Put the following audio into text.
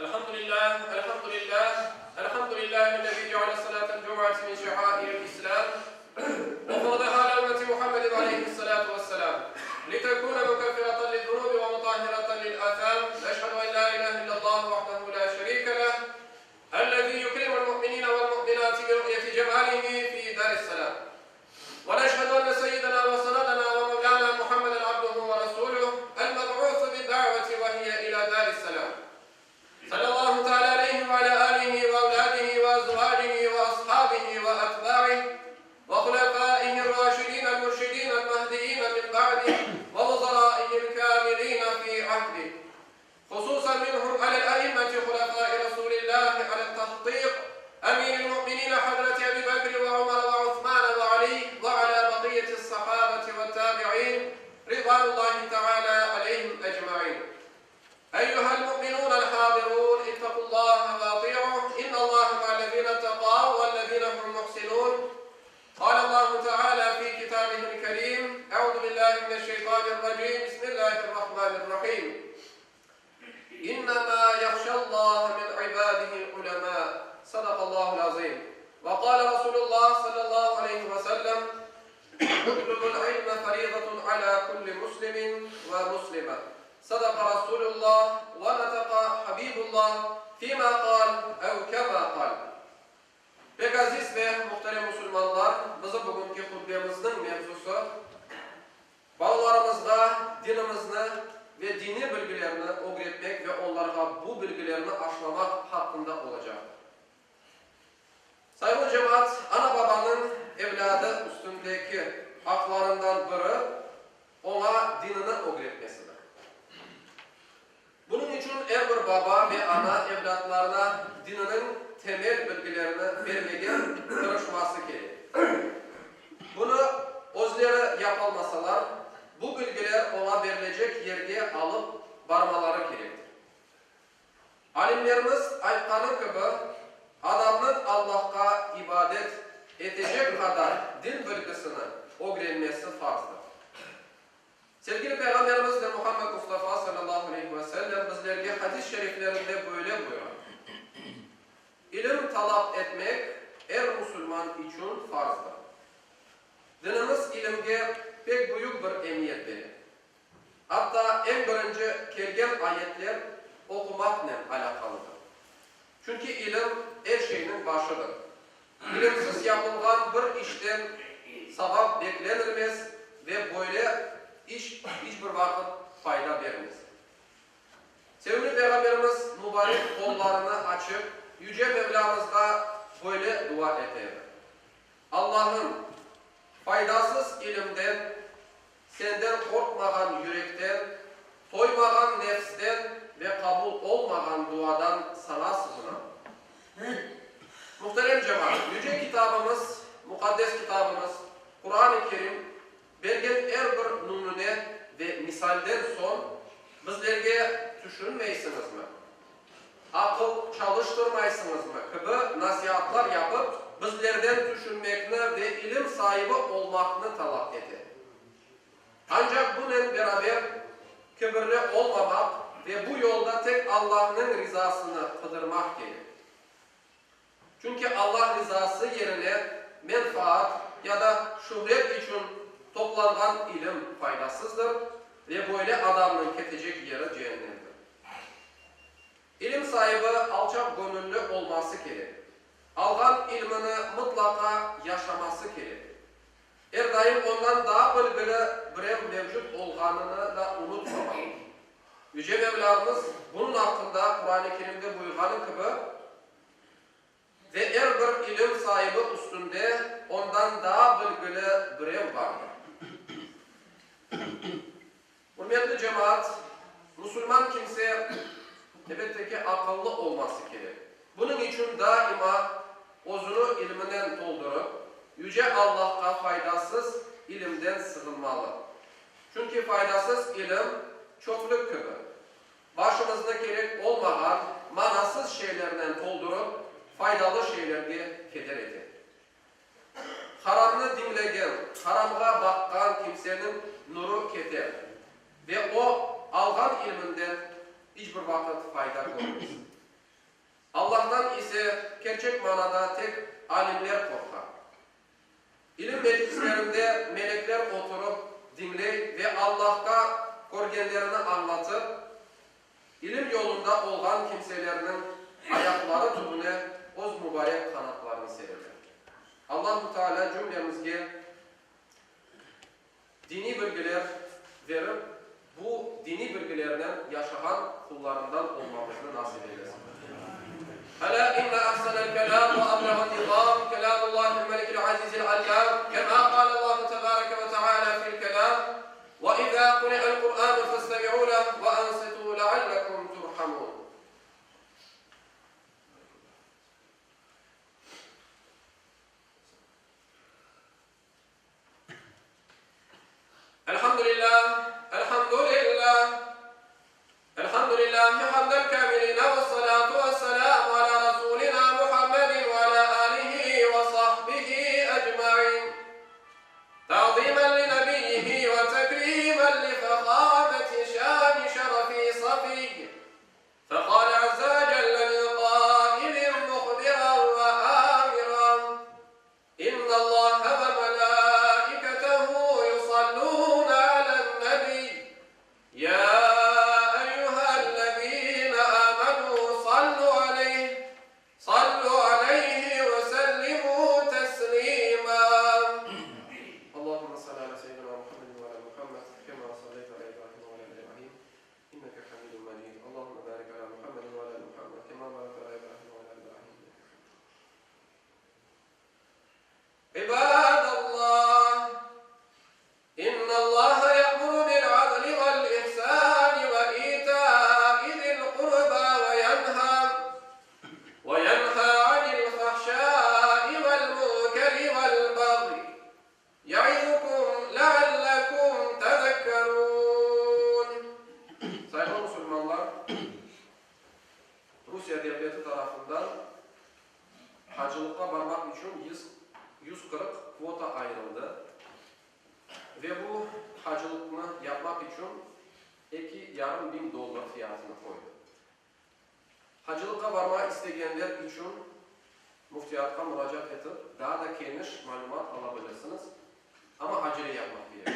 الحمد لله الحمد لله الحمد لله الذي جعل صلاة الجمعة من شعائر الإسلام وفرضها على أمة محمد عليه الصلاة والسلام لتكون من الشيطان الرجيم بسم الله الرحمن الرحيم إنما يخشى الله من عباده العلماء صدق الله العظيم وقال رسول الله صلى الله عليه وسلم اطلب العلم فريضة على كل مسلم ومسلمة صدق رسول الله ونطق حبيب الله فيما قال أو كما قال Pek aziz ve muhterem Müslümanlar, bizim bugünkü hutbemizin mevzusu Ballarımızda dinimizni ve dini bilgilerini öğretmek ve onlara bu bilgilerini aşılamak hakkında olacak. Sayın cemaat, ana babanın evladı üstündeki haklarından biri Sevgili Peygamberimiz de Muhammed Mustafa sallallahu aleyhi ve sellem bizlerge hadis-i şeriflerinde böyle buyuruyor. İlim talap etmek her Müslüman için farzdır. Dinimiz ilimge pek büyük bir emniyet verir. Hatta en birinci kelgen ayetler okumakla alakalıdır. Çünkü ilim her şeyin başıdır. İlimsiz yapılgan bir işten sabah beklenilmez ve böyle iş hiçbir vakit fayda vermez. Sevgili Peygamberimiz mübarek kollarını açıp Yüce Mevlamız'a böyle dua eder. Allah'ım faydasız ilimden, senden korkmagan yürekten, toymagan nefsten ve kabul olmagan duadan sana sığınırım. Muhterem cemaat, yüce kitabımız, mukaddes kitabımız, Kur'an-ı Kerim, belgen ve misalden son bizlerge düşünmeysiniz mi? Akıl çalıştırmaysınız mı? Gibi nasihatlar yapıp bizlerden düşünmekini ve ilim sahibi olmakını talep etti. Ancak bununla beraber kibirli olmamak ve bu yolda tek Allah'ın rızasını kıdırmak gerekir. Çünkü Allah rızası yerine menfaat ya da şöhret için toplanan ilim faydasızdır ve böyle adamın ketecek yeri cehennemdir. İlim sahibi alçak gönüllü olması gerek. Algan ilmini mutlaka yaşaması gerek. Her daim ondan daha bilgili birev mevcut olganını da unutmamalı. Yüce Mevlamız bunun hakkında Kur'an-ı Kerim'de buyurganı gibi ve her bir ilim sahibi üstünde ondan daha bilgili birev vardır. Cemaat, Müslüman kimse elbette ki akıllı olması gerek. Bunun için daima ozunu ilminden doldurup, Yüce Allah'a faydasız ilimden sığınmalı. Çünkü faydasız ilim çokluk gibi. Başımızda gerek olmayan manasız şeylerden doldurup, faydalı şeylerge keder eder. Haramını dinlegen, haramga bakkan kimsenin nuru keter ve o algan ilminden hiçbir vakit fayda görmez. Allah'tan ise gerçek manada tek alimler korkar. İlim meclislerinde melekler oturup dinley ve Allah'a korgenlerini anlatıp ilim yolunda olgan kimselerinin ayakları tümüne oz mübarek kanatlarını serirler. Allahu Teala cümlemizge dini bilgiler verip yaşayan kullarından olmamızı nasip eylesin. Hala inna ahsana'l kelam ve amru'l nizam kelamullah melikul azizil allam Ve bu hacılıkını yapmak için eki yarım bin dolar fiyatını koydu. Hacılık'a varmak isteyenler için müftiyatka müracaat edip daha da geniş malumat alabilirsiniz. Ama acele yapmak diye.